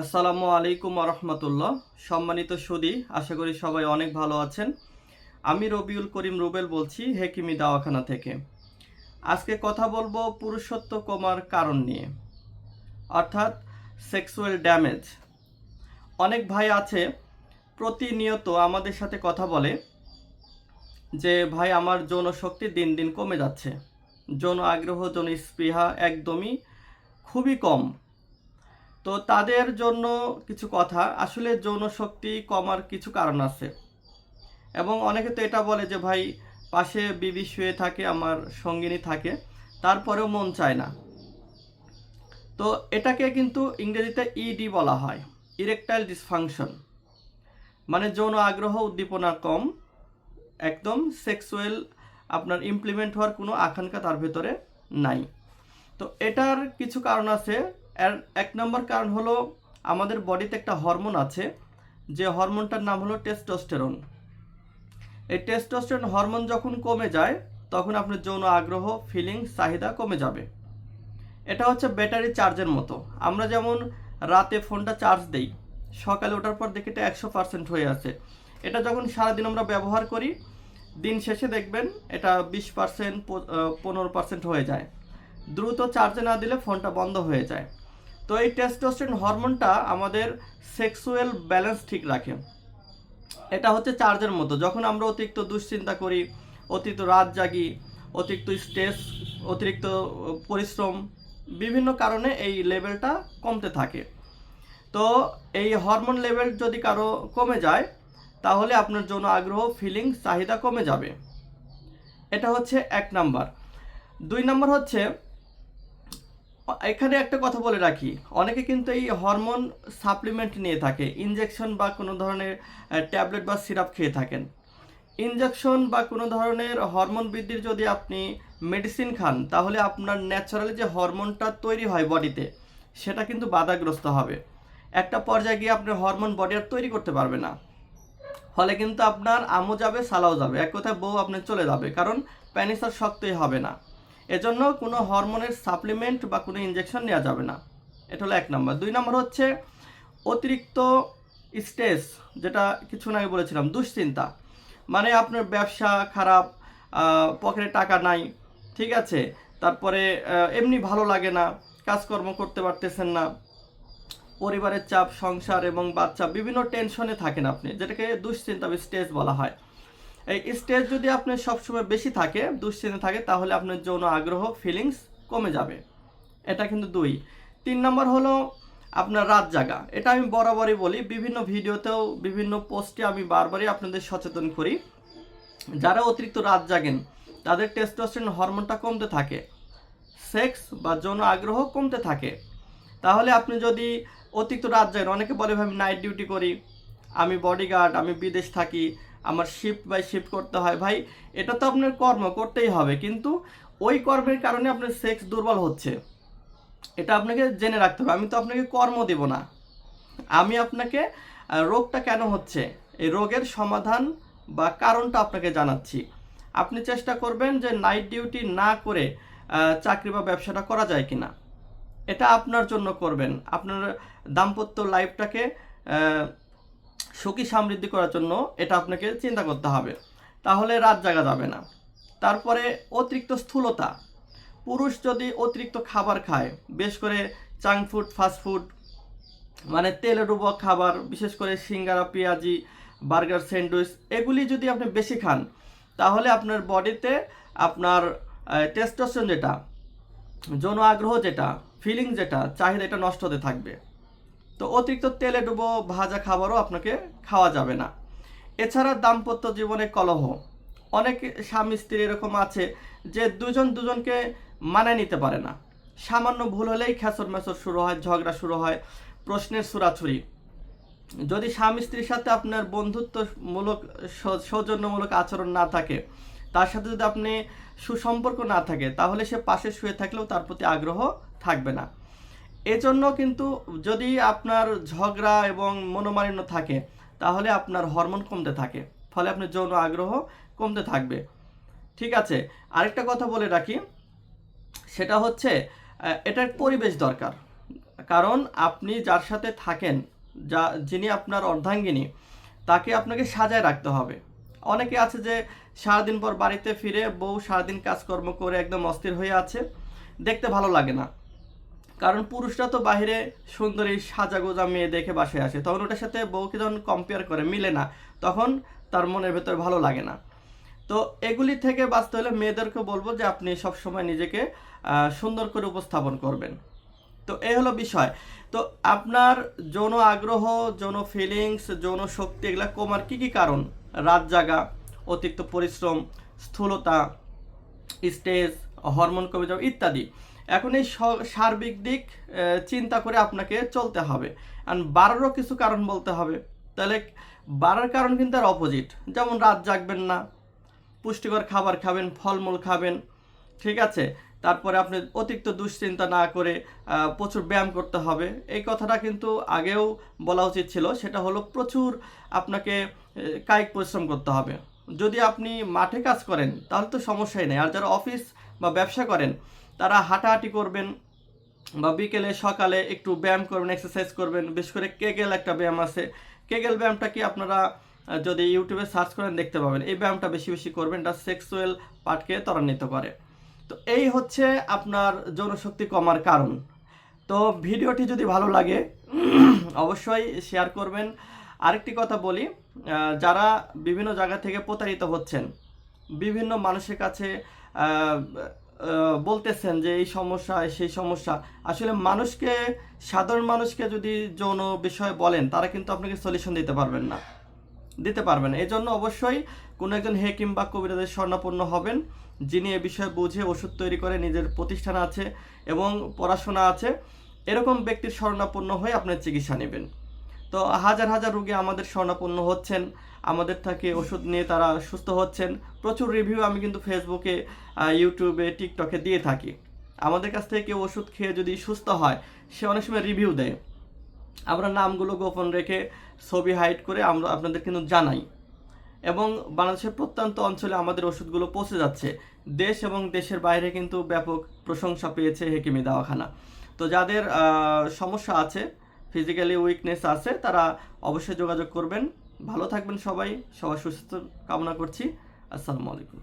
আসসালামু আলাইকুম রহমতুল্লাহ সম্মানিত সুদী, আশা করি সবাই অনেক ভালো আছেন। আমি রবিউল করিম রুবেল বলছি হেকিমি দাওয়াখানা থেকে। আজকে কথা বলব পুরুষত্ব কমার কারণ নিয়ে, অর্থাৎ সেক্সুয়াল ড্যামেজ। অনেক ভাই আছে, প্রতিনিয়ত আমাদের সাথে কথা বলে যে, ভাই, আমার যৌন শক্তি দিন দিন কমে যাচ্ছে। যৌন আগ্রহ, যৌন স্পৃহা একদমই খুবই কম। তো তাদের জন্য কিছু কথা। আসলে যৌন শক্তি কমার কিছু কারণ আছে। এবং অনেকে তো এটা বলে যে, ভাই, পাশে বিবি শুয়ে থাকে, আমার সঙ্গিনী থাকে, তারপরেও মন চায় না। তো এটাকে কিন্তু ইংরেজিতে ইডি বলা হয়, ইরেকটাইল ডিসফাংশন। মানে যৌন আগ্রহ উদ্দীপনা কম, একদম সেক্সুয়াল, আপনার ইমপ্লিমেন্ট হওয়ার কোনো আকাঙ্ক্ষা তার ভেতরে নাই। তো এটার কিছু কারণ আছে এক নম্বর কারণ হলো আমাদের বডিতে একটা হরমোন আছে, যে হরমোনটার নাম হলো টেস্টোস্টেরন। এই টেস্টোস্টেরন হরমোন যখন কমে যায়, তখন আপনার যৌন আগ্রহ ফিলিং চাহিদা কমে যাবে। এটা হচ্ছে ব্যাটারি চার্জের মতো। আমরা যেমন রাতে ফোনটা চার্জ দেই, সকালে ওঠার পর দেখি এটা একশো পার্সেন্ট হয়ে আছে। এটা যখন সারাদিন আমরা ব্যবহার করি, দিন শেষে দেখবেন এটা বিশ পার্সেন্ট পনেরো পার্সেন্ট হয়ে যায়। দ্রুত চার্জে না দিলে ফোনটা বন্ধ হয়ে যায়। তো এই টেস্টোস্টেরন হরমোনটা আমাদের সেক্সুয়াল ব্যালেন্স ঠিক রাখে। এটা হচ্ছে চার্জের মতো যখন আমরা অতিরিক্ত দুশ্চিন্তা করি, অতিরিক্ত রাত জাগি, অতিরিক্ত স্ট্রেস অতিরিক্ত পরিশ্রম, বিভিন্ন কারণে এই লেভেলটা কমতে থাকে। তো এই হরমোন লেভেল যদি কারও কমে যায়, তাহলে আপনার জন্য আগ্রহ ফিলিং চাহিদা কমে যাবে। এটা হচ্ছে এক নাম্বার। দুই নাম্বার হচ্ছে এখানে একটা কথা বলে রাখি। অনেকে কিন্তু এই হরমোন সাপ্লিমেন্ট নিয়ে থাকে, ইনজেকশন বা কোনো ধরনের ট্যাবলেট বা সিরাপ খেয়ে থাকেন। ইনজেকশন বা কোনো ধরনের হরমোন বৃদ্ধির যদি আপনি মেডিসিন খান, তাহলে আপনার ন্যাচারালি যে হরমোনটা তৈরি হয় বডিতে, সেটা কিন্তু বাধাগ্রস্ত হবে। একটা পর্যায়ে গিয়ে আপনার হরমোন বডি আর তৈরি করতে পারবে না। ফলে কিন্তু আপনার আমও যাবে, সালাও যাবে। এক কথায় বউ আপনার চলে যাবে, কারণ প্যানিস আর শক্তই হবে না। এজন্য কোনো হরমোনের সাপ্লিমেন্ট বা কোনো ইনজেকশন নেওয়া যাবে না। এটা হলো এক নম্বর। দুই নম্বর হচ্ছে অতিরিক্ত স্ট্রেস, যেটা কিছুক্ষণ আগে বলেছিলাম, দুশ্চিন্তা। মানে আপনার ব্যবসা খারাপ পকেটে টাকা নাই, ঠিক আছে? তারপরে এমনি ভালো লাগে না, কাজকর্ম করতে পারতেছেন না, পরিবারের চাপ, সংসার এবং বাচ্চা, বিভিন্ন টেনশনে থাকেন আপনি, যেটাকে দুশ্চিন্তা বা স্ট্রেস বলা হয়। এই স্ট্রেস যদি আপনার সবসময় বেশি থাকে, দুশ্চিন্তা থাকে, তাহলে আপনার যৌন আগ্রহ ফিলিংস কমে যাবে। এটা কিন্তু দুই। তিন নম্বর হলো আপনার রাত জাগা। এটা আমি বরাবরই বলি। বিভিন্ন ভিডিওতেও, বিভিন্ন পোস্টে আমি বারবারই আপনাদের সচেতন করি। যারা অতিরিক্ত রাত জাগেন, তাদের টেস্টোস্টেরন হরমোনটা কমতে থাকে। সেক্স বা যৌন আগ্রহ কমতে থাকে। তাহলে আপনি যদি অতিরিক্ত রাত জাগেন, অনেকে বলে আমি নাইট ডিউটি করি। আমি বডিগার্ড আমি বিদেশ থাকি। আমার শিফট বাই শিফট করতে হয়। ভাই, এটা তো আপনার কর্ম করতেই হবে, কিন্তু ওই কর্মের কারণে আপনার সেক্স দুর্বল হচ্ছে। এটা আপনাকে জেনে রাখতে হবে, আমি তো আপনাকে কর্ম দেব না। আমি আপনাকে রোগটা কেন হচ্ছে? এই রোগের সমাধান বা কারণটা আপনাকে জানাচ্ছি। আপনি চেষ্টা করবেন যে নাইট ডিউটি না করে চাকরি বা ব্যবসাটা করা যায় কি না এটা আপনার জন্য করবেন। আপনার দাম্পত্য লাইফটাকে সুখী সমৃদ্ধি করার জন্য এটা আপনাকে চিন্তা করতে হবে। তাহলে রাত জাগা যাবে না। তারপরে অতিরিক্ত স্থূলতা। পুরুষ যদি অতিরিক্ত খাবার খায় বেশ করে জাঙ্ক ফুড ফাস্টফুড মানে তেলে ডুবো খাবার, বিশেষ করে সিঙ্গারা, পেঁয়াজি, বার্গার, স্যান্ডউইচ, এগুলি যদি আপনি বেশি খান, তাহলে আপনার বডিতে আপনার টেস্টোস্টেরন যেটা, যৌন আগ্রহ যেটা ফিলিং যেটা চাহিদা এটা নষ্ট হতে থাকবে। তো অতিরিক্ত তেলে ডুবো ভাজা খাবারও আপনাকে খাওয়া যাবে না। এছাড়া দাম্পত্য জীবনে কলহ। অনেক স্বামী স্ত্রী এরকম আছে যে দুজন দুজনকে মানে নিতে পারে না। সামান্য ভুল হলেই খেসর মেসর শুরু হয়, ঝগড়া শুরু হয়, প্রশ্নের সুরাছুরি। যদি স্বামী স্ত্রীর সাথে আপনার বন্ধুত্বমূলক সৌজন্যমূলক আচরণ না থাকে, তার সাথে যদি আপনি সুসম্পর্ক না থাকে, তাহলে সে পাশে শুয়ে থাকলেও তার প্রতি আগ্রহ থাকবে না। এজন্য কিন্তু যদি আপনার ঝগড়া এবং মনোমালিন্য থাকে, তাহলে আপনার হরমোন কমতে থাকে। ফলে আপনার যৌন আগ্রহ কমতে থাকবে। ঠিক আছে, আরেকটা কথা বলে রাখি, সেটা হচ্ছে এটার পরিবেশ দরকার। কারণ আপনি যার সাথে থাকেন, যা, যিনি আপনার অর্ধাঙ্গিনী, তাকে আপনাকে সাজায় রাখতে হবে। অনেকে আছে যে সারাদিন পর বাড়িতে ফিরে বউ সারাদিন কাজকর্ম করে একদম অস্থির হয়ে আছে, দেখতে ভালো লাগে না। কারণ পুরুষরা তো বাইরে সুন্দরী সাজাগোজা মেয়ে দেখে বাসায় আসে, তখন ওটার সাথে বউকে যখন কম্পেয়ার করে, মিলে না, তখন তার মনের ভেতর ভালো লাগে না। তো এগুলি থেকে বাঁচতে হলে মেয়েদেরকে বলব যে আপনি সবসময় নিজেকে সুন্দর করে উপস্থাপন করবেন। তো এই হলো বিষয়। তো আপনার যৌন আগ্রহ, যৌন ফিলিংস যৌন শক্তি, এগুলো কমার কী কী কারণ? রাত জাগা, অতিরিক্ত পরিশ্রম, স্থূলতা স্টেজ হরমোন কমে যাওয়া ইত্যাদি। এখন এই সার্বিক দিক চিন্তা করে আপনাকে চলতে হবে। আর বাড়ারও কিছু কারণ বলতে হবে। তাহলে বাড়ার কারণ কিন্তু আর অপোজিট যেমন রাত জাগবেন না, পুষ্টিকর খাবার খাবেন, ফলমূল খাবেন, ঠিক আছে? তারপরে আপনি অতিরিক্ত দুশ্চিন্তা না করে প্রচুর ব্যায়াম করতে হবে। এই কথাটা কিন্তু আগেও বলা উচিত ছিল। সেটা হলো প্রচুর আপনাকে কায়িক পরিশ্রম করতে হবে। যদি আপনি মাঠে কাজ করেন, তাহলে তো সমস্যাই নেই। আর যারা অফিস বা ব্যবসা করেন তারা হাঁটাহাঁটি করবেন বা বিকেলে, সকালে একটু ব্যায়াম করবেন এক্সারসাইজ করবেন। বিশেষ করে কেগেল একটা ব্যায়াম আছে। কেগেল ব্যায়ামটা কি আপনারা যদি ইউটিউবে সার্চ করেন দেখতে পাবেন। এই ব্যায়ামটা বেশি বেশি করবেন, এটা সেক্সুয়াল পার্টকে ত্বরান্বিত করে। তো এই হচ্ছে আপনার যৌনশক্তি কমার কারণ। তো ভিডিওটি যদি ভালো লাগে, অবশ্যই শেয়ার করবেন। আরেকটি কথা বলি যারা বিভিন্ন জায়গা থেকে প্রতারিত হচ্ছেন, বিভিন্ন মানুষের কাছে বলতেছেন যে এই সমস্যা, সেই সমস্যা। আসলে মানুষকে, সাধারণ মানুষকে যদি যৌন বিষয় বলেন, তারা কিন্তু আপনাকে সলিউশন দিতে পারবেন না। দিতে পারবেন এই জন্য অবশ্যই কোনো একজন হে কিংবা কবিরাজের স্বর্ণাপন্ন হবেন, যিনি এ বিষয়ে বুঝে ওষুধ তৈরি করে নিজের প্রতিষ্ঠান আছে এবং পড়াশোনা আছে। এরকম ব্যক্তির স্বর্ণাপন্ন হয়ে আপনার চিকিৎসা নেবেন। তো হাজার হাজার রোগী আমাদের স্বর্ণাপন্ন হচ্ছেন। আমাদের থেকে ওষুধ নিয়ে তারা সুস্থ হচ্ছেন। প্রচুর রিভিউ আমি কিন্তু ফেসবুকে ইউটিউবে টিকটকে দিয়ে থাকি। আমাদের কাছ থেকে কেউ ওষুধ খেয়ে যদি সুস্থ হয়, সে অনেক সময় রিভিউ দেয়। আমরা নামগুলো গোপন রেখে ছবি হাইড করে আমরা আপনাদের কিন্তু জানাই। এবং বাংলাদেশের প্রত্যন্ত অঞ্চলে আমাদের ওষুধগুলো পৌঁছে যাচ্ছে। দেশ এবং দেশের বাইরে কিন্তু ব্যাপক প্রশংসা পেয়েছে হেকিমি দাওয়াখানা। তো যাদের সমস্যা আছে ফিজিক্যালি উইকনেস আছে, তারা অবশ্যই যোগাযোগ করবেন। ভালো থাকবেন সবাই সবাই সুস্থ কামনা করছি। আসসালামু আলাইকুম।